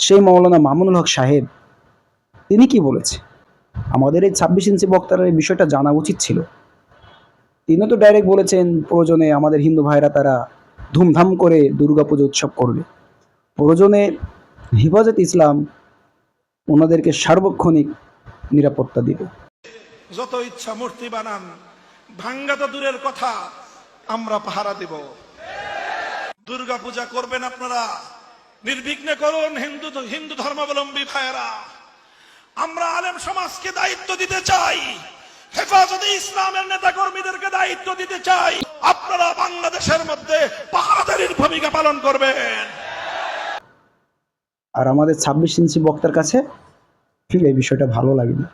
সেই মৌলানা মামুনুল হক সাহেব, তিনি কি বলেছে? আমাদের এই ছাব্বিশ ইঞ্চি বক্তার এই বিষয়টা জানা উচিত ছিল। তিনি তো ডাইরেক্ট বলেছেন, প্রয়োজনে আমাদের হিন্দু ভাইরা তারা ধুমধাম করে দুর্গাপুজো উৎসব করবে। প্রয়োজনে হিফাজত ইসলাম ওনাদেরকে সার্বক্ষণিক নিরাপত্তা দিবে। যত ইচ্ছা মূর্তি বানান, ভাঙ্গা তো দূরের কথা, আমরা পাহারা দেব। দুর্গা পূজা করবেন আপনারা। নির্বিঘ্নে করুন হিন্দু হিন্দু ধর্মাবলম্বী ভাইয়েরা। আমরা আলেম সমাজকে দায়িত্ব দিতে চাই। হেফাজতে ইসলামের নেতা কর্মীদেরকে দায়িত্ব দিতে চাই। আপনারা বাংলাদেশের মধ্যে পাহারাদারির ভূমিকা পালন করবেন। আর আমাদের ছাব্বিশ ইঞ্চি বক্তার কাছে ঠিক এই বিষয়টা ভালো লাগেনি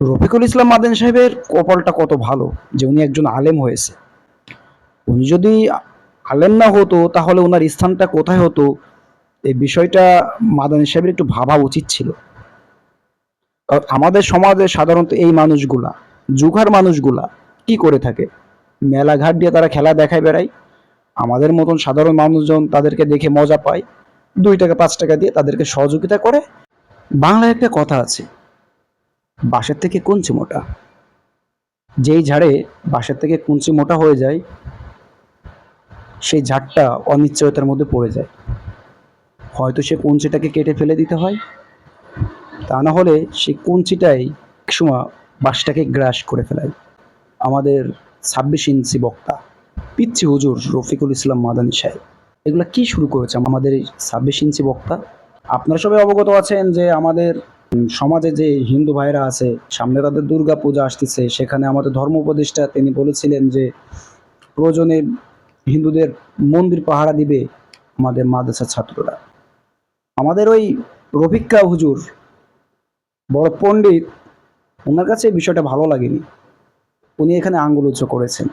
রফিকুল ইসলাম মাদেন সাহেবের কপালটা কত ভালো যে উনি একজন আলেম হয়েছে। উনি যদি আলেম না হতো তাহলে ওনার স্থানটা কোথায় হতো? এই বিষয়টা মাদানী সাহেবের একটু ভাবা উচিত ছিল। কারণ আমাদের সমাজে সাধারণত এই মানুষগুলা যুগার মানুষগুলা কি করে থাকে? মেলাঘাট দিয়ে তারা খেলা দেখায় বেড়ায়। আমাদের মতন সাধারণ মানুষজন তাদেরকে দেখে মজা পায়। দুই টাকা, পাঁচ টাকা দিয়ে তাদেরকে সহযোগিতা করে। বাংলায় একটা কথা আছে, বাঁশের থেকে কুঞ্চি মোটা। যেই ঝাড়ে বাঁশের থেকে কুঞ্চি মোটা হয়ে যায়, সেই ঝাড়টা অনিশ্চয়তার মধ্যে পড়ে যায়। হয়তো সে কঞ্চিটাকে কেটে ফেলে দিতে হয়। তা না হলে সে কঞ্চিটাই একসময় বাসটাকে গ্রাস করে ফেলায়। আমাদের ছাব্বিশ ইঞ্চি বক্তা পিচ্ছি হুজুর রফিকুল ইসলাম মাদানী সাহেব। এগুলা কি শুরু করেছে আমাদের এই ছাব্বিশ ইঞ্চি বক্তা? আপনারা সবাই অবগত আছেন যে আমাদের সমাজে যে হিন্দু ভাইরা আছে, সামনে তাদের দুর্গা পূজা আসতেছে, সেখানে আমাদের ধর্ম উপদেষ্টা তিনি বলেছিলেন যে প্রয়োজনে হিন্দুদের মন্দির পাহারা দিবে আমাদের মাদ্রাসার ছাত্ররা। আমাদের ওই রফিকা হুজুর বড় পণ্ডিত ওনার কাছে এই বিষয়টা ভালো লাগেনি। উনি এখানে আঙ্গুল উচ্চ করেছেন।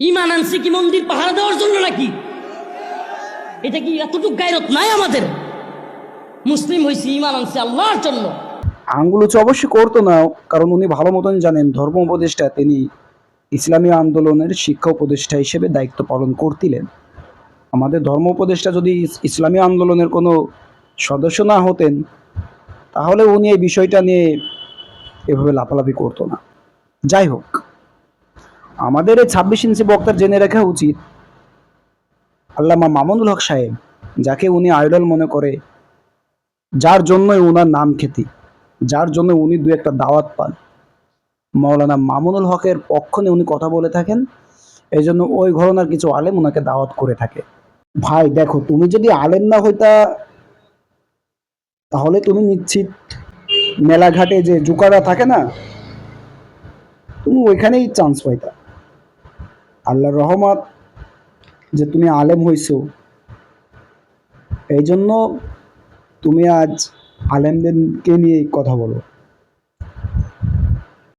ইমান আনছে কি মন্দির পাহারা দেওয়ার জন্য নাকি? এটা কি এতটুকু গায়রত নাই আমাদের? মুসলিম হয়েছি ইমান আনছে আল্লাহর জন্য। আঙ্গুল উঁচু অবশ্যই করতো না কারণ উনি ভালো মতন জানেন ধর্ম উপদেষ্টা তিনি ইসলামী আন্দোলনের শিক্ষা উপদেষ্টা হিসেবে দায়িত্ব পালন করতিলেন। আমাদের ধর্ম উপদেষ্টা যদি ইসলামী আন্দোলনের কোনো সদস্য না হতেন, তাহলে উনি এই বিষয়টা নিয়ে এভাবে লাফালাফি করতো না। যাই হোক, আমাদের এই ছাব্বিশ ইঞ্চি বক্তার জেনে রাখা উচিত, আল্লামা মামুনুল হক সাহেব, যাকে উনি আইডল মনে করে, যার জন্যই ওনার নাম খ্যাতি যার জন্য উনি দু একটা দাওয়াত পান। মৌলানা মামুনুল হকের পক্ষ নিয়ে উনি কথা বলে থাকেন এই জন্য ওই ঘরনার কিছু আলেম ওনাকে দাওয়াত করে থাকে। ভাই, দেখো, তুমি যদি আলেম না হইতা তাহলে তুমি নিশ্চিত মেলাঘাটে যে জুকারা থাকে না, তুমি ওইখানেই চান্স পাইতা। আল্লাহ রহমত যে তুমি আলেম হইছো। এই জন্য তুমি আজ আলেমদেরকে নিয়ে কথা বলো।